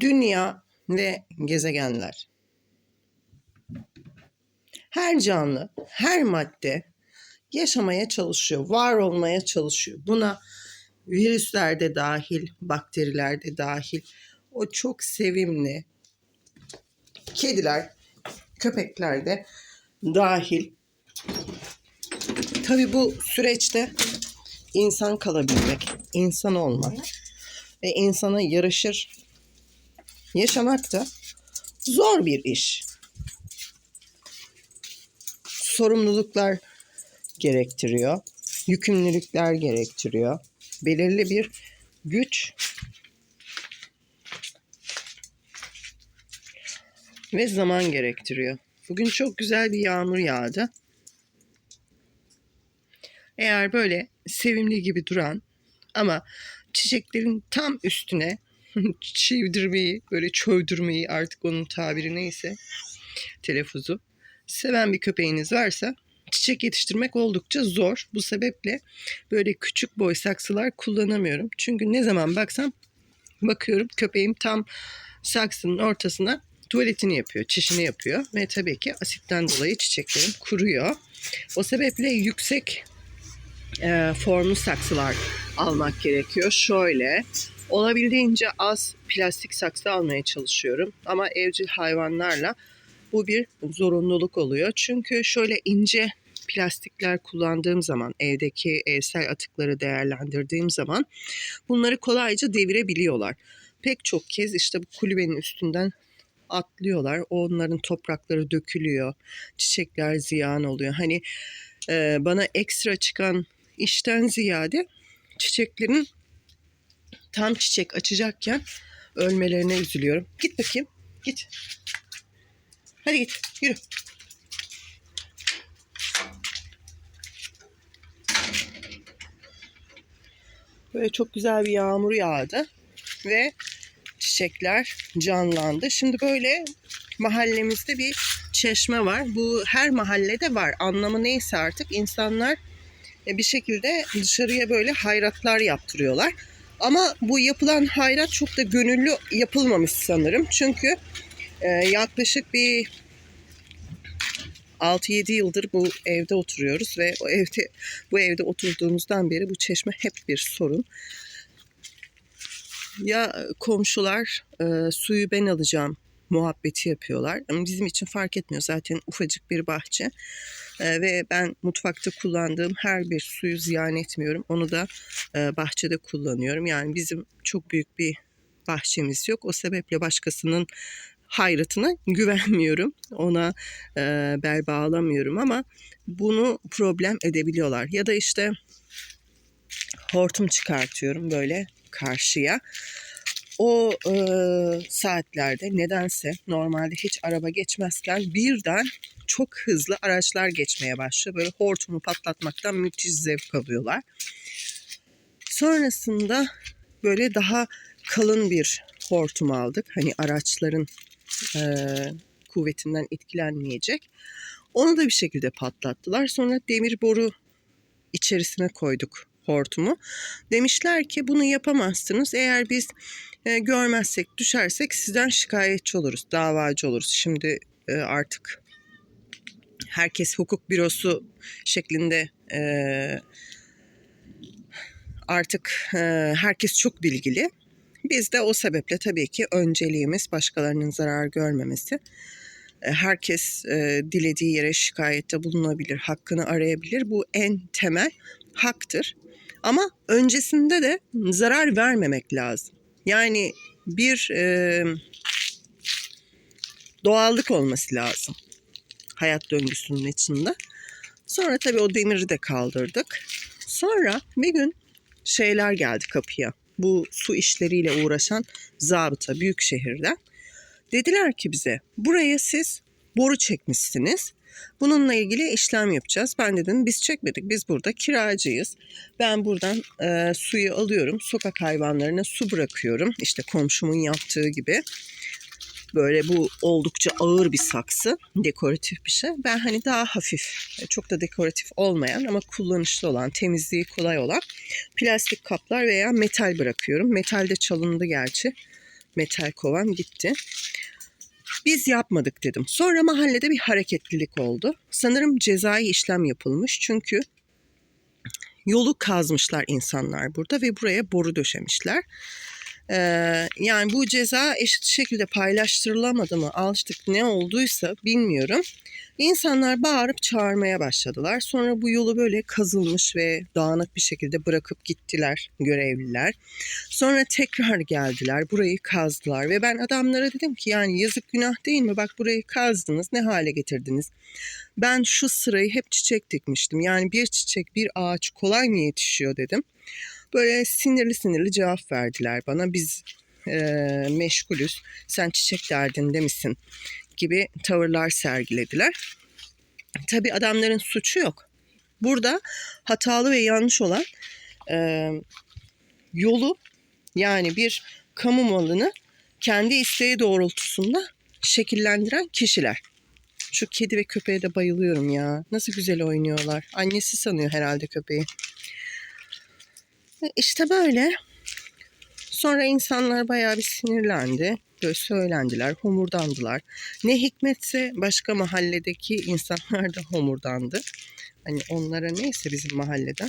Dünya ve gezegenler. Her canlı, her madde yaşamaya çalışıyor, var olmaya çalışıyor. Buna virüsler de dahil, bakteriler de dahil. O çok sevimli kediler, köpekler de dahil. Tabii bu süreçte insan kalabilmek, insan olmak ve insana yaraşır yaşamak da zor bir iş. Sorumluluklar gerektiriyor, yükümlülükler gerektiriyor. Belirli bir güç ve zaman gerektiriyor. Bugün çok güzel bir yağmur yağdı. Eğer böyle sevimli gibi duran ama çiçeklerin tam üstüne çivdirmeyi, böyle çövdürmeyi artık onun tabiri neyse telaffuzu seven bir köpeğiniz varsa çiçek yetiştirmek oldukça zor. Bu sebeple böyle küçük boy saksılar kullanamıyorum. Çünkü ne zaman baksam bakıyorum köpeğim tam saksının ortasına tuvaletini yapıyor, çişini yapıyor ve tabii ki asitten dolayı çiçeklerim kuruyor. O sebeple yüksek e, formlu saksılar almak gerekiyor. Şöyle olabildiğince az plastik saksı almaya çalışıyorum ama evcil hayvanlarla bu bir zorunluluk oluyor. Çünkü şöyle ince plastikler kullandığım zaman evdeki evsel atıkları değerlendirdiğim zaman bunları kolayca devirebiliyorlar. Pek çok kez işte bu kulübenin üstünden atlıyorlar. Onların toprakları dökülüyor. Çiçekler ziyan oluyor. Hani e, bana ekstra çıkan işten ziyade çiçeklerin tam çiçek açacakken ölmelerine üzülüyorum. Git bakayım. Git. Hadi git. Yürü. Böyle çok güzel bir yağmur yağdı ve çiçekler canlandı. Şimdi böyle mahallemizde bir çeşme var. Bu her mahallede var. Anlamı neyse artık insanlar e, bir şekilde dışarıya böyle hayratlar yaptırıyorlar. Ama bu yapılan hayrat çok da gönüllü yapılmamış sanırım. Çünkü e, yaklaşık bir 6-7 yıldır bu evde oturuyoruz ve o evde bu evde oturduğumuzdan beri bu çeşme hep bir sorun. Ya komşular e, suyu ben alacağım muhabbeti yapıyorlar. Ama bizim için fark etmiyor zaten ufacık bir bahçe. E, ve ben mutfakta kullandığım her bir suyu ziyan etmiyorum. Onu da e, bahçede kullanıyorum. Yani bizim çok büyük bir bahçemiz yok. O sebeple başkasının hayratına güvenmiyorum. Ona e, bel bağlamıyorum ama bunu problem edebiliyorlar. Ya da işte hortum çıkartıyorum böyle karşıya. O e, saatlerde nedense normalde hiç araba geçmezken birden çok hızlı araçlar geçmeye başlıyor. Böyle hortumu patlatmaktan müthiş zevk alıyorlar. Sonrasında böyle daha kalın bir hortum aldık. Hani araçların e, kuvvetinden etkilenmeyecek. Onu da bir şekilde patlattılar. Sonra demir boru içerisine koyduk hortumu. Demişler ki bunu yapamazsınız. Eğer biz e, görmezsek, düşersek sizden şikayetçi oluruz, davacı oluruz. Şimdi e, artık herkes hukuk bürosu şeklinde e, artık e, herkes çok bilgili. Biz de o sebeple tabii ki önceliğimiz başkalarının zarar görmemesi. E, Herkes e, dilediği yere şikayette bulunabilir, hakkını arayabilir. Bu en temel haktır. Ama öncesinde de zarar vermemek lazım. Yani bir e, doğallık olması lazım hayat döngüsünün içinde. Sonra tabii o demiri de kaldırdık. Sonra bir gün şeyler geldi kapıya. Bu su işleriyle uğraşan zabıta büyük şehirden. Dediler ki bize buraya siz boru çekmişsiniz. Bununla ilgili işlem yapacağız. Ben dedim biz çekmedik. Biz burada kiracıyız. Ben buradan e, suyu alıyorum. Sokak hayvanlarına su bırakıyorum. İşte komşumun yaptığı gibi. Böyle bu oldukça ağır bir saksı. Dekoratif bir şey. Ben hani daha hafif, çok da dekoratif olmayan ama kullanışlı olan, temizliği kolay olan plastik kaplar veya metal bırakıyorum. Metal de çalındı gerçi. Metal kovam gitti. Biz yapmadık dedim. Sonra mahallede bir hareketlilik oldu. Sanırım cezai işlem yapılmış. Çünkü yolu kazmışlar insanlar burada ve buraya boru döşemişler. Yani bu ceza eşit şekilde paylaştırılamadı mı alıştık ne olduysa bilmiyorum. İnsanlar bağırıp çağırmaya başladılar. Sonra bu yolu böyle kazılmış ve dağınık bir şekilde bırakıp gittiler görevliler. Sonra tekrar geldiler burayı kazdılar ve ben adamlara dedim ki yani yazık günah değil mi bak burayı kazdınız ne hale getirdiniz. Ben şu sırayı hep çiçek dikmiştim yani bir çiçek bir ağaç kolay mı yetişiyor dedim. Böyle sinirli sinirli cevap verdiler bana biz e, meşgulüz sen çiçek derdinde misin gibi tavırlar sergilediler. Tabii adamların suçu yok. Burada hatalı ve yanlış olan e, yolu yani bir kamu malını kendi isteği doğrultusunda şekillendiren kişiler. Şu kedi ve köpeğe de bayılıyorum ya. Nasıl güzel oynuyorlar. Annesi sanıyor herhalde köpeği. İşte böyle. Sonra insanlar bayağı bir sinirlendi. Böyle söylendiler, homurdandılar. Ne hikmetse başka mahalledeki insanlar da homurdandı. Hani onlara neyse bizim mahalleden.